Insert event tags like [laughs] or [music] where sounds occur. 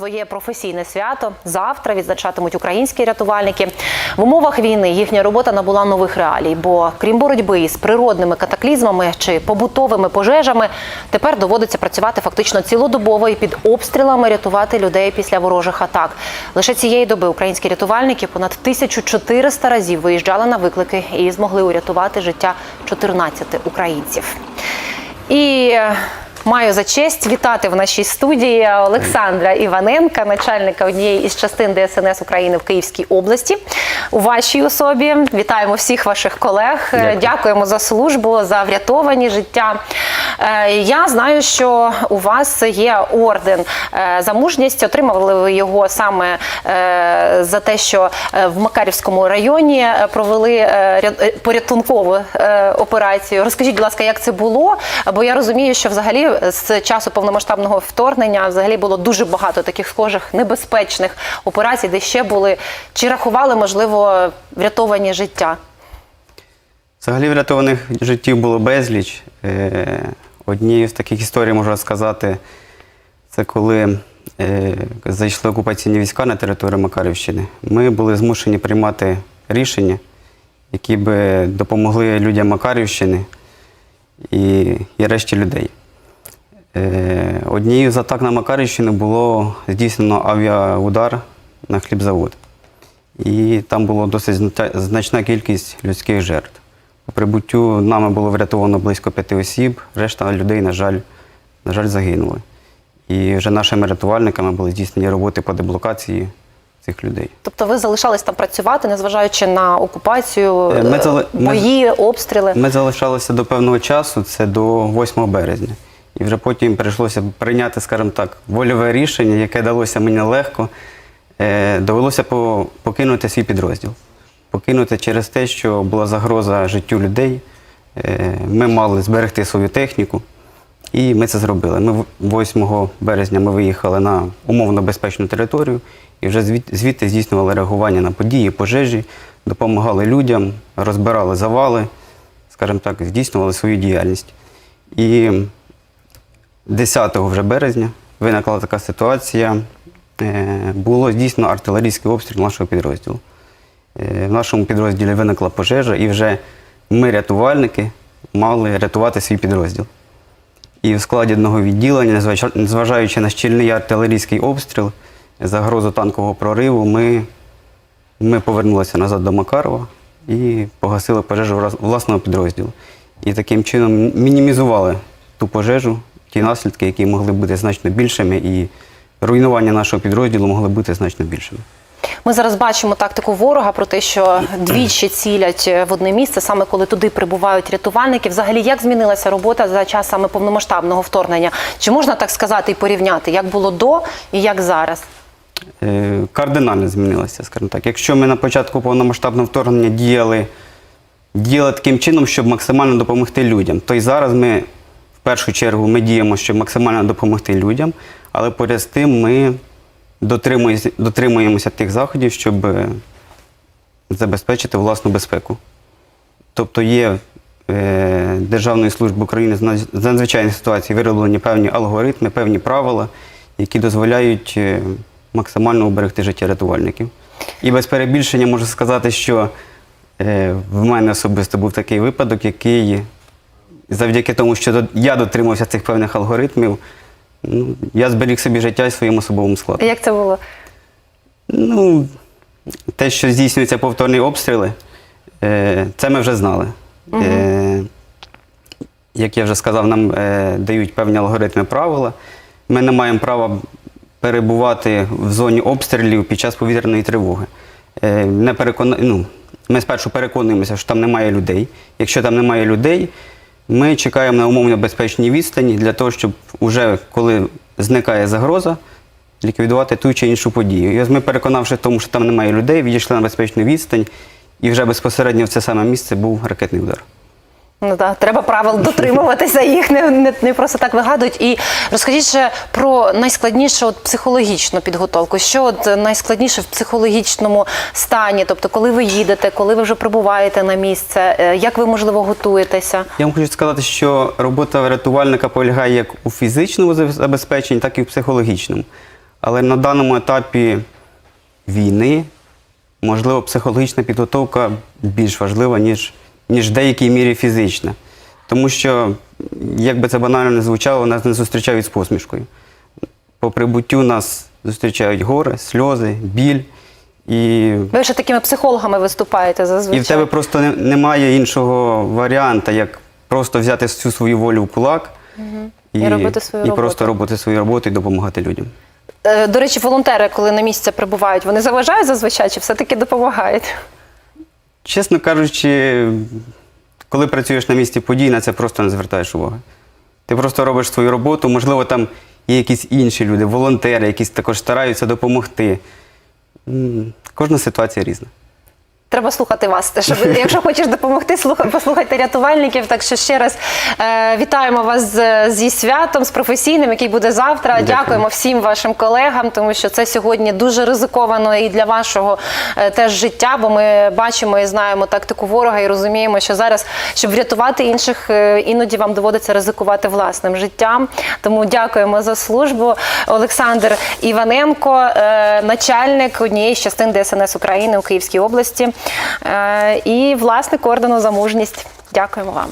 своє професійне свято. Завтра відзначатимуть українські рятувальники. В умовах війни їхня робота набула нових реалій, бо крім боротьби із природними катаклізмами чи побутовими пожежами, тепер доводиться працювати фактично цілодобово і під обстрілами рятувати людей після ворожих атак. Лише цієї доби українські рятувальники понад 1400 разів виїжджали на виклики і змогли урятувати життя 14 українців. І е, маю за честь вітати в нашій студії Олександра Іваненка, начальника однієї із частин ДСНС України в Київській області. У вашій особі вітаємо всіх ваших колег. Дякую. Дякуємо за службу, за врятовані життя. Е, Я знаю, що у вас є орден е, за мужність. Отримали ви його саме е, за те, що в Макарівському районі провели порятункову операцію. Розкажіть, будь ласка, як це було? Бо я розумію, що взагалі з часу повномасштабного вторгнення взагалі було дуже багато таких схожих небезпечних операцій, де ще були чи рахували, можливо, врятовані життя. Взагалі врятованих життів було безліч. Е, Однією з таких історій можу розказати, це коли е, зайшли окупаційні війська на територію Макарівщини. Ми були змушені приймати рішення, які би допомогли людям Макарівщини і, і решті людей. Е, Однією з атак на Макарівщину було здійснено авіаудар на хлібзавод. І там було досить значна кількість людських жертв. По прибуттю нами було врятовано близько п'яти осіб, решта людей, на жаль, на жаль, загинули. І вже нашими рятувальниками були здійснені роботи по деблокації цих людей. Тобто ви залишались там працювати, незважаючи на окупацію, Е, ми е, зали- ми- бої, обстріли. Ми залишалися до певного часу, це до 8 березня. І вже потім прийшлося прийняти, скажімо так, вольове рішення, яке далося мені легко. Е, довелося покинути свій підрозділ. Покинути через те, що була загроза життю людей. Е, ми мали зберегти свою техніку, і ми це зробили. Ми 8 березня ми виїхали на умовно безпечну територію і вже звідти здійснювали реагування на події, пожежі, допомагали людям, розбирали завали, скажімо так, здійснювали свою діяльність. І 10 вже березня виникла така ситуація. Е, Було здійснено артилерійський обстріл нашого підрозділу. Е, В нашому підрозділі виникла пожежа, і вже ми, рятувальники, мали рятувати свій підрозділ. І в складі одного відділення, незважаючи на щільний артилерійський обстріл, загрозу танкового прориву, ми, ми повернулися назад до Макарова і погасили пожежу власного підрозділу. І таким чином мінімізували ту пожежу, ті наслідки, які могли бути значно більшими, і руйнування нашого підрозділу могли бути значно більшими. Ми зараз бачимо тактику ворога про те, що двічі цілять в одне місце, саме коли туди прибувають рятувальники. Взагалі, як змінилася робота за час саме повномасштабного вторгнення? Чи можна так сказати і порівняти, як було до і як зараз? Е, кардинально змінилося, скажімо так. Якщо ми на початку повномасштабного вторгнення діяли, діяли таким чином, щоб максимально допомогти людям, то й зараз ми в першу чергу ми діємо, щоб максимально допомогти людям, але поряд з тим ми дотримуємося, дотримуємося тих заходів, щоб е, забезпечити власну безпеку. Тобто є е, Державної служби України з надзвичайних ситуацій вироблені певні алгоритми, певні правила, які дозволяють е, максимально уберегти життя рятувальників. І без перебільшення можу сказати, що е, в мене особисто був такий випадок, який завдяки тому, що я дотримався цих певних алгоритмів, ну, я зберіг собі життя і своєму особовому складу. Як це було? Ну, те, що здійснюються повторні обстріли, е, це ми вже знали. Е, як я вже сказав, нам е, дають певні алгоритми правила. Ми не маємо права перебувати в зоні обстрілів під час повітряної тривоги. Е, не перекона... ну, ми спершу переконуємося, що там немає людей. Якщо там немає людей, ми чекаємо на умовно безпечній відстані для того, щоб уже коли зникає загроза, ліквідувати ту чи іншу подію. І ось ми, переконавши в тому, що там немає людей, відійшли на безпечну відстань, і вже безпосередньо в це саме місце був ракетний удар. Ну так, треба правил [laughs] дотримуватися, їх не, не, не просто так вигадують. І розкажіть ще про найскладнішу от, психологічну підготовку. Що от найскладніше в психологічному стані? Тобто, коли ви їдете, коли ви вже прибуваєте на місце, е, як ви можливо готуєтеся? Я вам хочу сказати, що робота рятувальника полягає як у фізичному забезпеченні, так і у психологічному. Але на даному етапі війни, можливо, психологічна підготовка більш важлива, ніж, ніж в деякій мірі фізична. Тому що, як би це банально не звучало, нас не зустрічають з посмішкою. По прибуттю нас зустрічають гори, сльози, біль. І Ви ще такими психологами виступаєте зазвичай. і в тебе просто не- немає іншого варіанта, як просто взяти всю свою волю в кулак І робити свою і роботу. просто робити свою роботу і допомагати людям. Е, До речі, волонтери, коли на місце прибувають, вони заважають зазвичай чи все-таки допомагають? Чесно кажучи, коли працюєш на місці подій, на це просто не звертаєш уваги. Ти просто робиш свою роботу, можливо, там є якісь інші люди, волонтери, які також стараються допомогти. Кожна ситуація різна. Треба слухати вас. Теж. [laughs] Якщо хочеш допомогти, слухай, послухайте рятувальників. Так що ще раз е, вітаємо вас з, зі святом, з професійним, який буде завтра. Дякую. Дякуємо всім вашим колегам, тому що це сьогодні дуже ризиковано і для вашого е, теж життя, бо ми бачимо і знаємо тактику ворога і розуміємо, що зараз, щоб врятувати інших, е, іноді вам доводиться ризикувати власним життям. Тому дякуємо за службу. Олександр Іваненко, е, начальник однієї з частин ДСНС України у Київській області і власне ордену за мужність. Дякуємо вам.